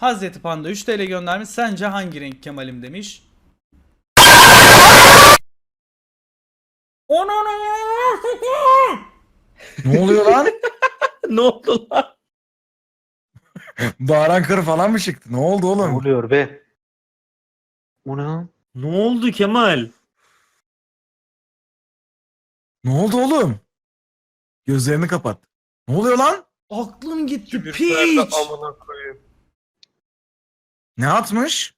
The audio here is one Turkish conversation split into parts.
Hazreti Panda 3 TL göndermiş. Sence hangi renk Kemal'im demiş. Onu Ne oluyor lan? ne oldu lan? Bağıran karı falan mı çıktı? Ne oldu Ne oğlum? oluyor be? O ne lan? Ne oldu Kemal? Ne oldu oğlum? Gözlerini kapat. Ne oluyor lan? Aklım gitti. Piç. amına koyayım. Ne atmış?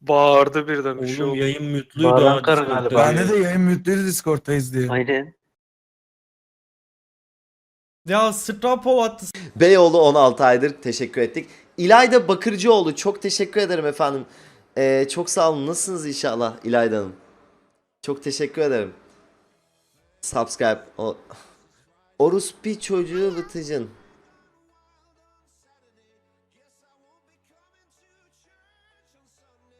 Bağırdı birden bir şey Oğlum oldu. yayın mütlüydü. Bağıran ha, karı Discord'da. galiba. Bende de yayın mütlüydü Discord'dayız diye. Aynen. Ya Strapov attı. Beyoğlu 16 aydır teşekkür ettik. İlayda Bakırcıoğlu çok teşekkür ederim efendim. Ee, çok sağ olun. Nasılsınız inşallah İlayda Hanım? Çok teşekkür ederim. Subscribe. O... Orospi çocuğu Vıtıcın.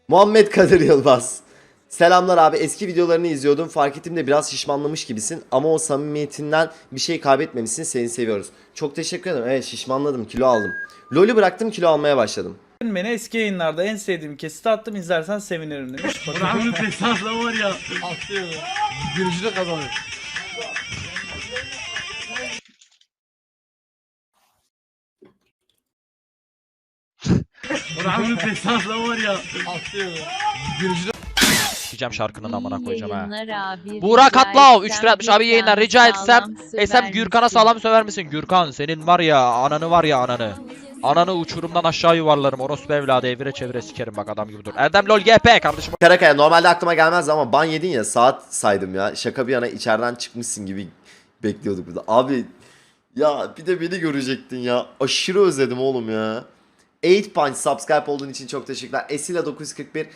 Muhammed Kadir Yılmaz. Selamlar abi. Eski videolarını izliyordum. Fark ettim de biraz şişmanlamış gibisin. Ama o samimiyetinden bir şey kaybetmemişsin. Seni seviyoruz. Çok teşekkür ederim. Evet şişmanladım. Kilo aldım. LoL'ü bıraktım kilo almaya başladım. Beni eski yayınlarda en sevdiğim kesiti attım. İzlersen sevinirim demiş. Bakın. Diyeceğim şarkının amına koyacağım ha. Abi, Burak Atlav etsem 3 lira atmış abi yayınlar rica etsem Esem Gürkan'a sağlam söver misin? Gürkan senin var ya ananı var ya ananı. Ananı uçurumdan aşağı yuvarlarım orospu evladı evire çevire sikerim bak adam gibi dur. Erdem LOL GP kardeşim. Karakaya normalde aklıma gelmezdi ama ban yedin ya saat saydım ya. Şaka bir yana içeriden çıkmışsın gibi bekliyorduk burada. Abi ya bir de beni görecektin ya. Aşırı özledim oğlum ya. 8 Punch subscribe olduğun için çok teşekkürler. Esila 941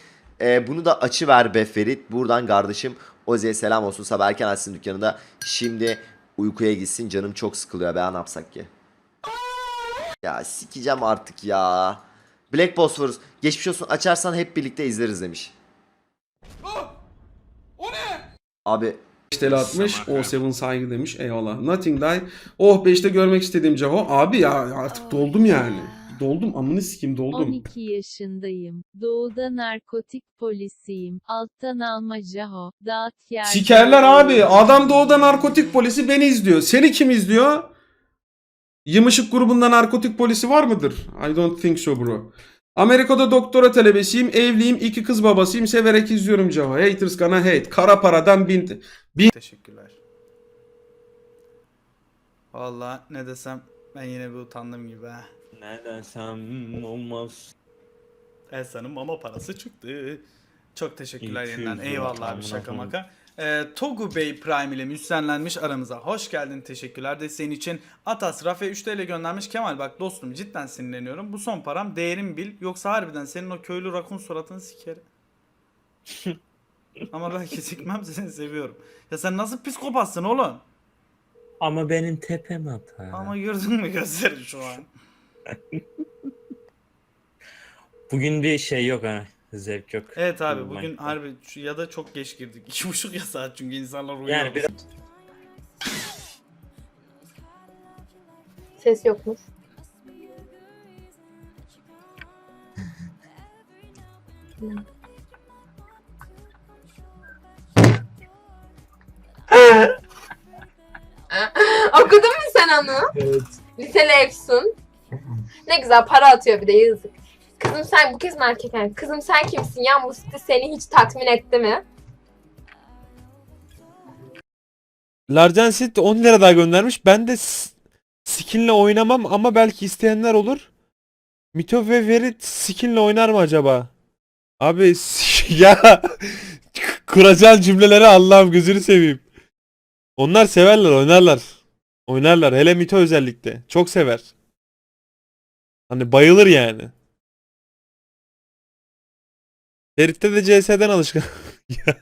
e, bunu da açı ver be Ferit. Buradan kardeşim Ozi'ye selam olsun. Sabah erken açsın dükkanında. Şimdi uykuya gitsin. Canım çok sıkılıyor. be ne yapsak ki? Ya sikeceğim artık ya. Black Bosphorus. Geçmiş olsun açarsan hep birlikte izleriz demiş. Abi 5 TL atmış. O Seven saygı demiş. Eyvallah. Nothing die. Oh 5'te görmek istediğim Caho. Abi ya artık doldum yani. Doldum. Amını sikeyim doldum. 12 yaşındayım. Doğuda narkotik polisiyim. Alttan alma Jaho. Dağıt yer. Sikerler abi. Adam doğuda narkotik polisi beni izliyor. Seni kim izliyor? Yımışık grubunda narkotik polisi var mıdır? I don't think so bro. Amerika'da doktora talebesiyim, evliyim, iki kız babasıyım, severek izliyorum Caho. Haters gonna hate. Kara paradan bin... Teşekkürler. Valla ne desem ben yine bir utandım gibi ha. Ne desem olmaz. Elsa'nın mama parası çıktı. Çok teşekkürler 200 yeniden. Eyvallah abi şaka maka. Ee, Togu Bey Prime ile müslenlenmiş aramıza. Hoş geldin teşekkürler desteğin için. Atas Rafe 3 TL göndermiş. Kemal bak dostum cidden sinirleniyorum. Bu son param değerim bil. Yoksa harbiden senin o köylü rakun suratını sikerim. Ama belki sikmem seni seviyorum. Ya sen nasıl psikopatsın oğlum? Ama benim tepem hata. Ama gördün mü gözleri şu an? Bugün bir şey yok ha. Zevk yok. Evet abi bugün yok. harbi şu- ya da çok geç girdik. İki buçuk ya saat çünkü insanlar uyuyor. Yani biraz Ses yokmuş. Okudun mu sen onu? Evet. Liseli Efsun. Ne güzel para atıyor bir de yazık. Kızım sen bu kez mi erkek yani? Kızım sen kimsin ya? Bu site seni hiç tatmin etti mi? Larcan Sit 10 lira daha göndermiş. Ben de s- skinle oynamam ama belki isteyenler olur. Mito ve Ferit skinle oynar mı acaba? Abi ya kuracağın cümleleri Allah'ım gözünü seveyim. Onlar severler oynarlar. Oynarlar hele Mito özellikle. Çok sever. Hani bayılır yani. Ferit'te de CS'den alışkan.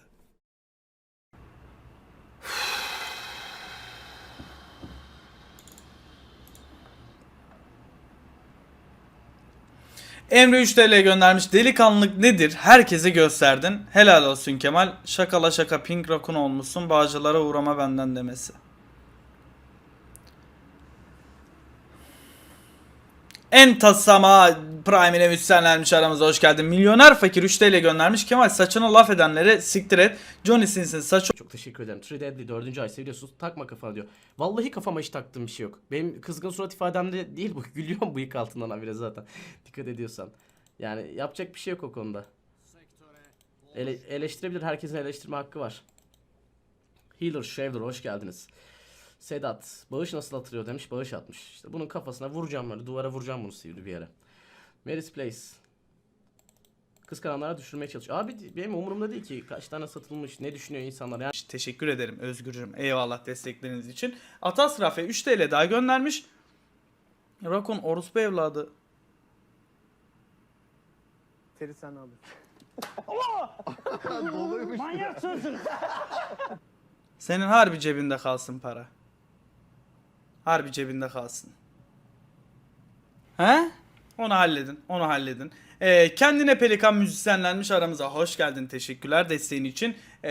Emre 3 TL göndermiş. Delikanlılık nedir? Herkese gösterdin. Helal olsun Kemal. Şakala şaka pink rakun olmuşsun. Bağcılara uğrama benden demesi. En tasama Prime ile aramıza hoş geldin. Milyoner fakir 3 TL göndermiş. Kemal saçına laf edenlere siktir et. Johnny Sins'in saçı Çok teşekkür ederim. True Deadly 4. ay seviyorsunuz. Takma kafana diyor. Vallahi kafama hiç taktığım bir şey yok. Benim kızgın surat ifademde değil bu. Gülüyorum bıyık altından habire zaten. Dikkat ediyorsan. Yani yapacak bir şey yok o konuda. Ele- eleştirebilir. Herkesin eleştirme hakkı var. Healer, Shaver hoş geldiniz. Sedat, bağış nasıl hatırlıyor demiş. Bağış atmış. İşte bunun kafasına vuracağım böyle. Duvara vuracağım bunu sivri bir yere. Mary's Place. Kıskananlara düşürmeye çalışıyor. Abi benim umurumda değil ki kaç tane satılmış, ne düşünüyor insanlar. Yani Teşekkür ederim Özgürcüm. Eyvallah destekleriniz için. Atas Rafe 3 TL daha göndermiş. Rakun orospu evladı. Seni sen alır. Senin harbi cebinde kalsın para. Harbi cebinde kalsın. He? Onu halledin. Onu halledin. Ee, kendine pelikan müzisyenlenmiş aramıza. Hoş geldin. Teşekkürler desteğin için. Ee,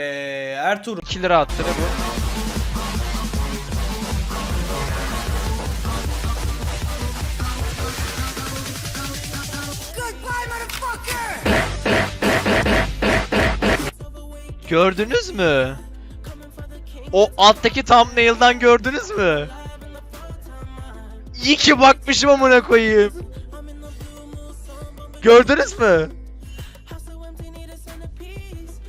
Ertuğrul 2 lira attı ne bu? Gördünüz mü? O alttaki thumbnail'dan gördünüz mü? İyi ki bakmışım amına koyayım. Gördünüz mü?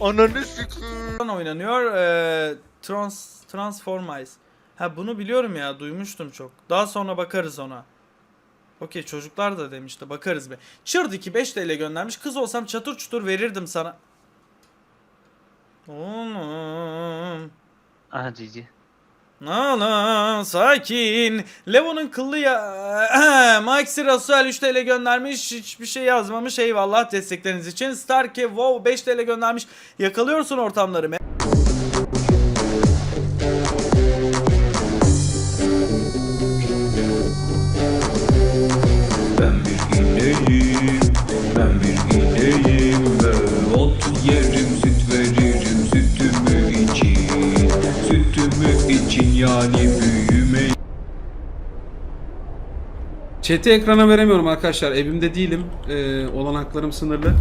Ananı sikeyim. oynanıyor. Ee, Trans Transformize. Ha bunu biliyorum ya. Duymuştum çok. Daha sonra bakarız ona. Okey çocuklar da demişti. Bakarız be. Çırdı 2 5 TL göndermiş. Kız olsam çatır çutur verirdim sana. Oğlum. Aha Cici. Nala sakin. Levo'nun kıllı ya. Maxi Rasuel 3 TL göndermiş. Hiçbir şey yazmamış. Eyvallah destekleriniz için. Starke Wow 5 TL göndermiş. Yakalıyorsun ortamları. Ben bir ineğim, Chat'i ekrana veremiyorum arkadaşlar. Evimde değilim. Ee, olanaklarım sınırlı.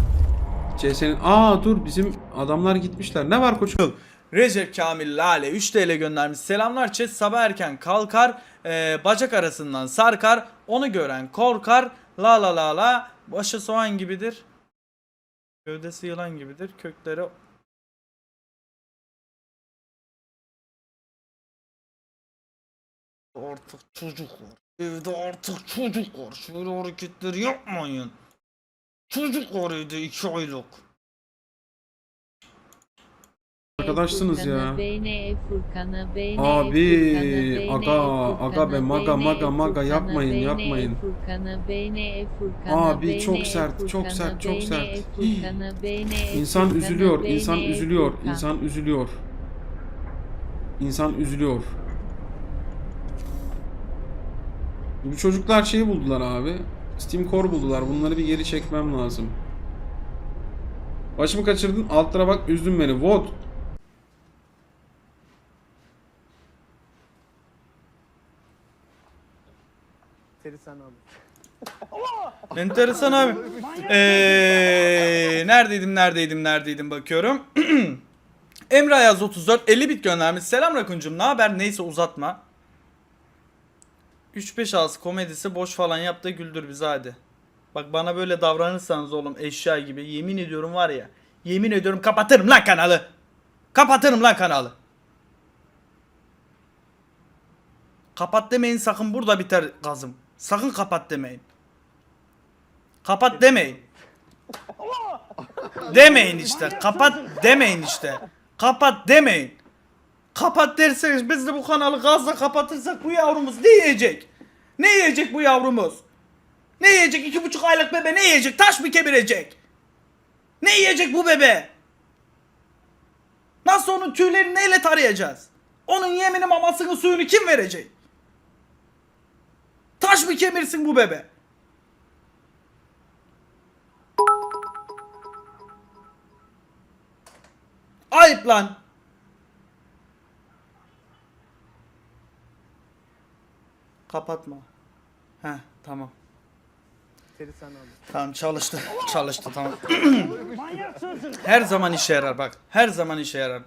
CS'nin... Aa dur bizim adamlar gitmişler. Ne var koçum? Recep Kamil Lale 3 TL göndermiş. Selamlar chat. Sabah erken kalkar. e, bacak arasından sarkar. Onu gören korkar. La la la la. Başı soğan gibidir. Gövdesi yılan gibidir. Kökleri Artık çocuk var. Evde artık çocuk var. Şöyle hareketleri yapmayın. Çocuk var evde 2 aylık. Arkadaşsınız ya. BNE Furkan'a BNE Abi, aga, aga be, maga, maga, maga, yapmayın, Furkan'a, yapmayın. Furkan'a, BNE Furkan'a, Abi, çok sert, çok sert, çok sert. Furkan'a, BNE İnsan üzülüyor, insan üzülüyor, insan üzülüyor. İnsan üzülüyor. Bu çocuklar şeyi buldular abi. Steam Core buldular. Bunları bir geri çekmem lazım. Başımı kaçırdın. Altlara bak üzdün beni. Seni sen alır. Enteresan abi. Ee, neredeydim neredeydim neredeydim bakıyorum. Emre Ayaz 34 50 bit göndermiş. Selam Rakuncum ne haber? Neyse uzatma. 3-5 ağız komedisi boş falan yap da güldür bizi hadi. Bak bana böyle davranırsanız oğlum eşya gibi yemin ediyorum var ya. Yemin ediyorum kapatırım lan kanalı. Kapatırım lan kanalı. Kapat demeyin sakın burada biter gazım. Sakın kapat demeyin. Kapat demeyin. Demeyin işte. Kapat demeyin işte. Kapat demeyin. Kapat derseniz biz de bu kanalı gazla kapatırsak bu yavrumuz ne yiyecek? Ne yiyecek bu yavrumuz? Ne yiyecek? iki buçuk aylık bebe ne yiyecek? Taş mı kemirecek? Ne yiyecek bu bebe? Nasıl onun tüylerini neyle tarayacağız? Onun yemini mamasını suyunu kim verecek? Taş mı kemirsin bu bebe? Ayıp lan. Kapatma. Heh tamam. Feri sen alırsın. Tamam çalıştı. Çalıştı tamam. Her zaman işe yarar bak. Her zaman işe yarar.